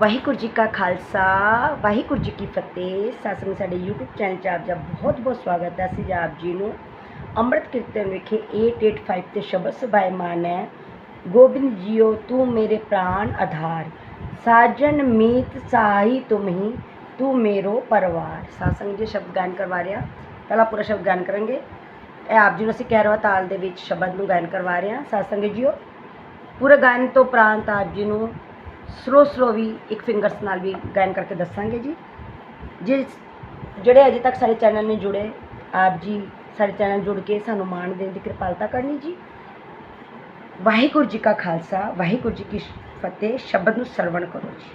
ਵਾਹਿਗੁਰੂ ਜੀ ਕਾ ਖਾਲਸਾ, ਵਾਹਿਗੁਰੂ ਜੀ ਕੀ ਫਤਿਹ। ਸਾਸੰਗ ਸਾਡੇ YouTube channel 'ਚ ਆਪ ਜੀ ਦਾ ਬਹੁਤ ਬਹੁਤ ਸਵਾਗਤ ਹੈ। ਅਸੀਂ ਜੀ ਆਪ ਜੀ ਨੂੰ ਅੰਮ੍ਰਿਤ ਕੀਰਤਨ ਵਿਖੇ 885 ਤੇ ਸ਼ਬਦ ਸੁਭਾਇਮਾਨ ਹੈ। ਗੋਬਿੰਦ ਜੀਓ, ਤੂੰ ਮੇਰੇ ਪ੍ਰਾਨ ਆਧਾਰ। ਸਾਜਨ ਮੀਤ ਸਾਈ ਤੁਮ ਤੂੰ ਮੇਰੋ ਪਰਵਾਰ। ਸਾਸੰਗ ਜੀ ਸ਼ਬਦ ਗਾਇਨ ਕਰਵਾ ਰਿਹਾ। ਪਹਿਲਾ ਪੂਰਾ ਸ਼ਬਦ ਗਾਇਨ ਕਰਾਂਗੇ। ਇਹ ਆਪ ਜੀ ਨੂੰ ਅਸੀਂ ਕਹਿ ਰਹਾ ਤਾਲ ਦੇ ਵਿੱਚ ਸ਼ਬਦ ਨੂੰ ਗਾਇਨ ਕਰਵਾ ਰਹੇ ਹਾਂ। ਸਾਸੰਗ ਜੀਓ, ਪੂਰਾ ਗਾਇਨ ਤੋਂ ਉਪਰੰਤ ਆਪ ਜੀ ਨੂੰ ਸਲੋ ਸਲੋ ਵੀ ਇੱਕ ਫਿੰਗਰਸ ਨਾਲ ਵੀ ਗਾਇਨ ਕਰਕੇ ਦੱਸਾਂਗੇ ਜੀ। ਜੇ ਜਿਹੜੇ ਅਜੇ ਤੱਕ ਸਾਡੇ ਚੈਨਲ ਨੇ ਜੁੜੇ, ਆਪ ਜੀ ਸਾਡੇ ਚੈਨਲ ਜੁੜ ਕੇ ਸਾਨੂੰ ਮਾਣ ਦੇਣ ਦੀ ਕਿਰਪਾਲਤਾ ਕਰਨੀ ਜੀ। ਵਾਹਿਗੁਰੂ ਜੀ ਕਾ ਖਾਲਸਾ, ਵਾਹਿਗੁਰੂ ਜੀ ਕੀ ਫਤਿਹ, ਸ਼ਬਦ ਨੂੰ ਸਰਵਣ ਕਰੋ ਜੀ।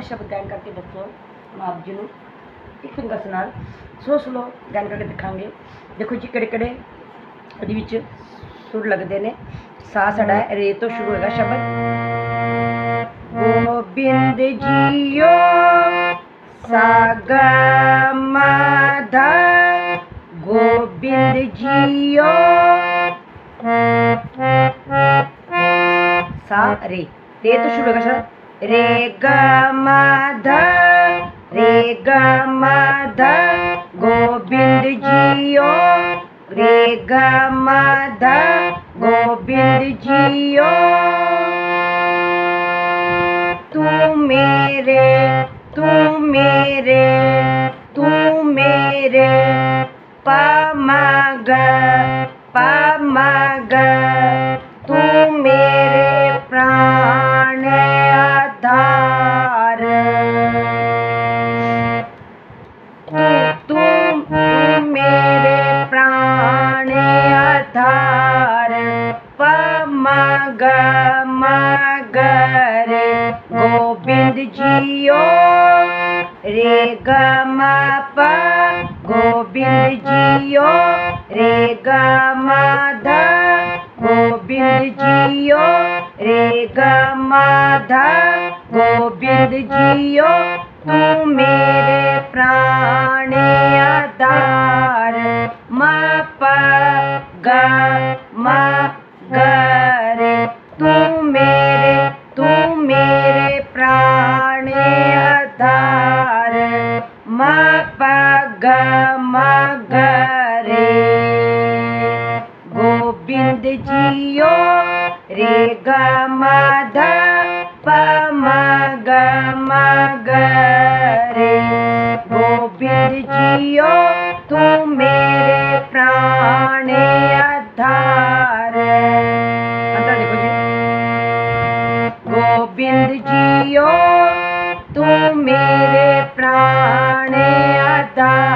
12 शब्द गायन करके बच्चों हम आप जी ਇੱਕ ਫਿੰਗਰਸ ਨਾਲ। ਸੋ ਸਲੋ ਗਾਇਨ ਕਰਕੇ ਦਿਖਾਂਗੇ। ਦੇਖੋ ਜੀ ਕਿਹੜੇ ਕਿਹੜੇ ਉਹਦੇ ਵਿੱਚ ਸੁਰ ਲੱਗਦੇ ਨੇ। ਸਾ, ਸੜਾ, ਰੇ ਤੋਂ ਸ਼ੁਰੂ ਹੋਏਗਾ ਸ਼ਬਦ। ਗੋਬਿੰਦ ਜੀਓ, ਸਾਗਾ ਮਾਧਾ। ਗੋਬਿੰਦ ਜੀਓ, ਸਾ, ਰੇ। ਰੇ ਤੋਂ ਸ਼ੁਰੂ ਹੋਏਗਾ ਸ਼ਬਦ। રે ગ, મ, ધ, રે ગ, મ, ધ, ગોવિંદજીઓ. રે ગ, મ, ધ, ગોવિંદજીઓ. તું મેરે તું મેરે તું મેરે પમગ रे ग गापा गो्य जियो रे ग गाधा ब्य जियो रे ग म ध गोब्य जियो मेरे प्राणे आधार म प ग जियो तू मेरे प्राण आधार। गोविंद जियो तू मेरे प्राण आधार।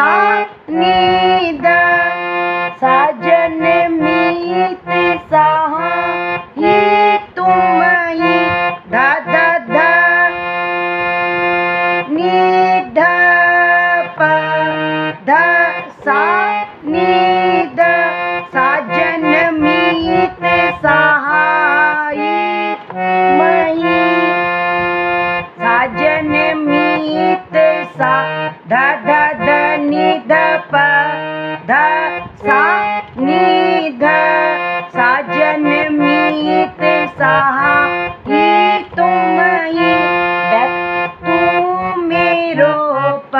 Sar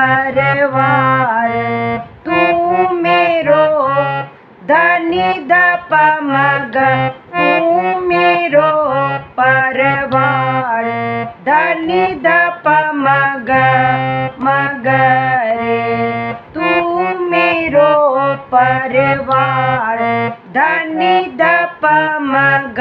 परवाल तू मेरो धनि दप मग तू मेरो परवाल धनि दप मग मगर तू मेरो परवाल धनि दप मग